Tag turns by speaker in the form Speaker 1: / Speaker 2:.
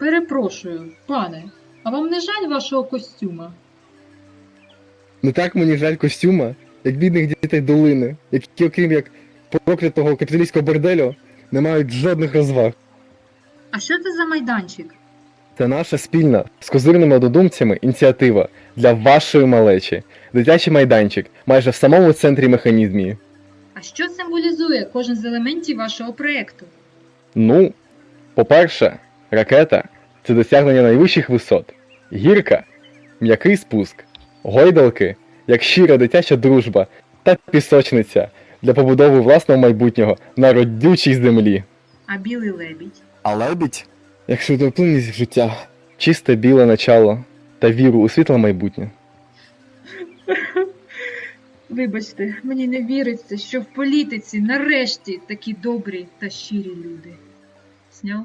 Speaker 1: Перепрошую, пане, а вам не жаль вашого костюма?
Speaker 2: Не так мені жаль костюма, як бідних дітей долини, які, окрім як проклятого капіталістського борделю, не мають жодних розваг.
Speaker 1: А що це за майданчик?
Speaker 2: Це наша спільна з козирними однодумцями ініціатива для вашої малечі. Дитячий майданчик майже в самому центрі механізмії.
Speaker 1: А що символізує кожен з елементів вашого проєкту?
Speaker 2: Ну, по-перше, ракета це досягнення найвищих висот. Гірка м'який спуск, гойдалки як щира дитяча дружба та пісочниця для побудови власного майбутнього на родючій землі.
Speaker 1: А білий лебідь?
Speaker 2: А лебідь? Як швидкоплинність життя, чисте біле начало та віру у світле майбутнє.
Speaker 1: Вибачте, мені не віриться, що в політиці нарешті такі добрі та щирі люди. Сняв?